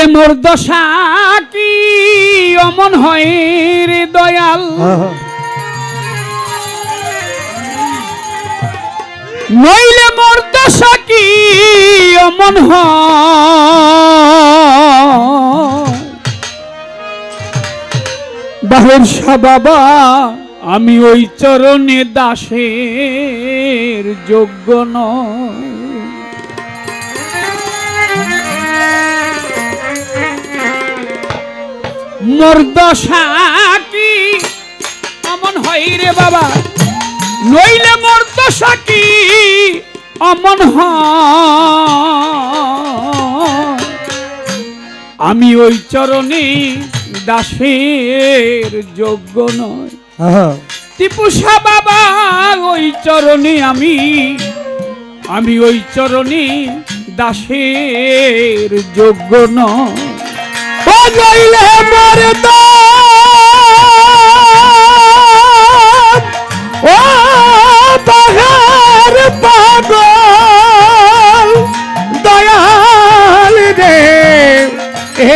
নইলে মোর দশা কি অমন হয় রে দয়াল? নইলে মোর দশা কি অমন বাহের বাবা আমি ওই চরণে দাসের যোগ্য নয় মোর দশা কি? অমন হয় রে বাবা। নইলে মোর দশা কি? অমন হয়। আমি ওই চরণে দাসের যোগ্য নয় টিপুষা বাবা ওই চরণে আমি। আমি ওই চরণে দাসের যোগ্য নয় নইলে মোর দাস, ও বাহার পাগল? দয়াল রে এ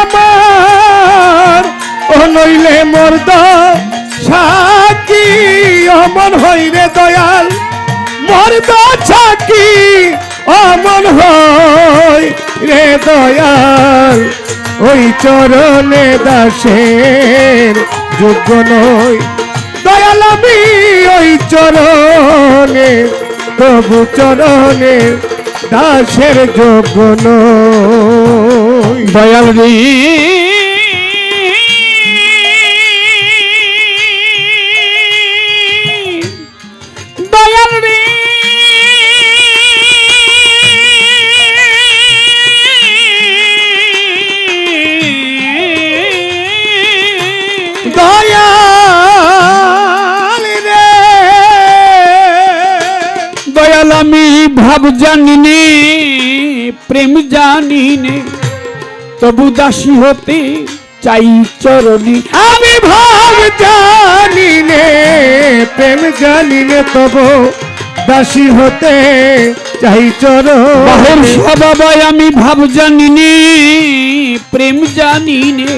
আমার ও নইলে মোর সাকি অমন হই রে দয়াল। মোর সাকি অমন হই। রে দয়াল, ওই চরণে দাসের যোগ্য নই। দয়াল আমি ওই চরণে, প্রভু চরণে দাসের যোগ্য নই। দয়াল রে দয়াল আমি ভাব জানিনে, প্রেম জানিনি, তবু দাসী হতে চাই চরণে। আমি ভাব জানি নে প্রেম জানি নে তব দাসী হতে চাই চর বাহের স্বভাবায় আমি ভাব জানি নে প্রেম জানি নে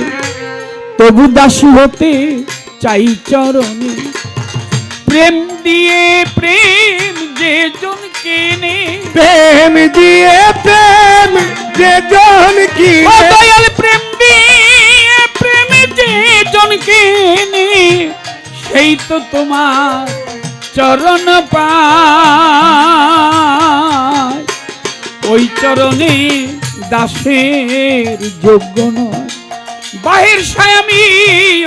তবু দাসী হতে চাই চরণে। প্রেম দিয়ে প্রেম যে জন কেনে। প্রেম দিয়ে প্রেম যে জন কি ও দয়াল প্রেম দিয়ে প্রেম যে জন কেনে। সেই তো তোমার চরণ পায়। ওই চরণে দাসের যোগ্য নয়। বাহির সায় আমি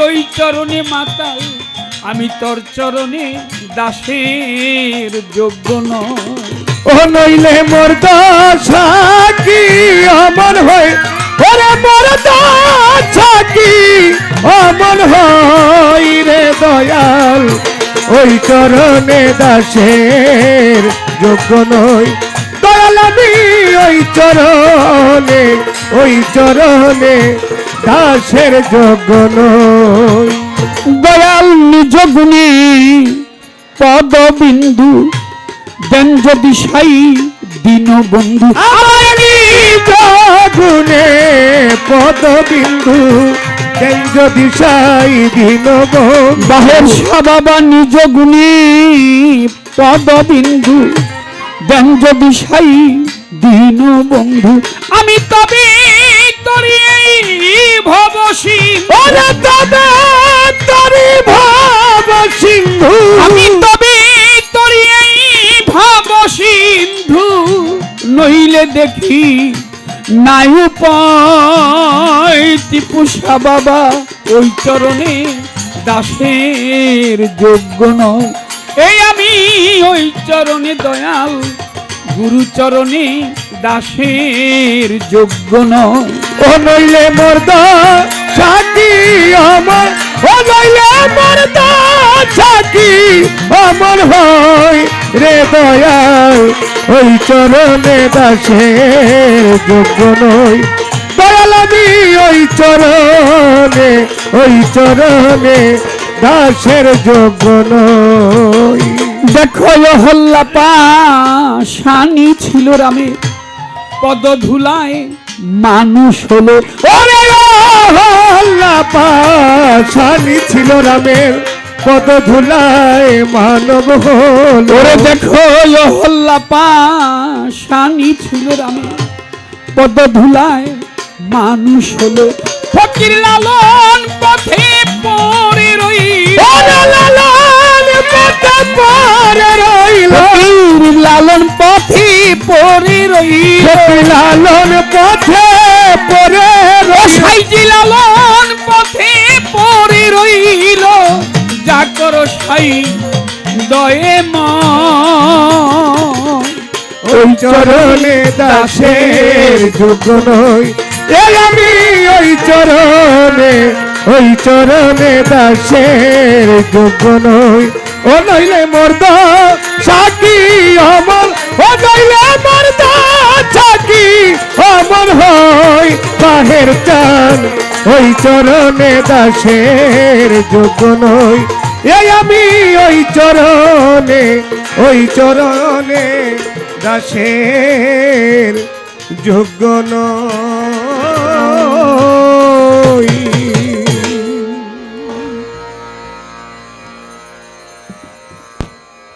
ওই চরণে মাতাল। আমি তোর চরণে দাসের যোগ্য নয়। ও নইলে মোর সাকি অমর হই ওরে মোর সাকি অমর হই রে দয়াল? ওই চরণে দাসের যোগ্য নই। দয়াল আমি ওই চরণে ওই চরণে দাসের যোগ্য নই। দয়াল নিজ গুণে পদ বিন্দু দেন যদি সাই দিন বন্ধু। গুণে পদবিন্দু দেন যদি সাই দিন বাহের বাবা নিজ গুণে পদ বিন্দু দেন যদি সাই দিন বন্ধু। আমি তবে তরি ভবসী ওরে দাদা! নইলে দেখি নাই উপায়। টিপুষা বাবা, ওই চরণে দাসের যোগ্য নয়। এই আমি ওই চরণে দয়াল, গুরু চরণে দাসের যোগ্য নয়। ও নইলে মোর সাকি আমার, ও নইলে মোর সাকি আমার হয় রে দয়াল ওই চরণে দাসের যোগ্য নই। দয়াল আমি ওই চরণে ওই চরণে দাসের যোগ্য নই। দেখো হল্লা পা শানি ছিল রামে। পদ ধুলায় মানুষ হলো। ওরে হল্লা পাশানি ছিল রামের। পদ ধুলায় মানব হল। ওরে দেখো হল্লা পাশানি ছিল রামে পদ ধুলায় মানুষ হলো। ফকির লালন পথে পড়ে রই লালন পথে পড়ে রই লালন পথে পরে সাইজি লালন পথে সাই দয়ে মা। ওই চরণে দাসের যোগ্য নই। আমি ওই চরণে ওই চরণে দাসের যোগ্য নই। ও নইলে মর্দ সাকি অমর ও নইলে মর্দ সাকি অমর হই। বাহের চান ওই চরণে দাসের যোগ্য নই। এই আমি ওই চরণে ওই চরণে দাসের যোগ্য নয়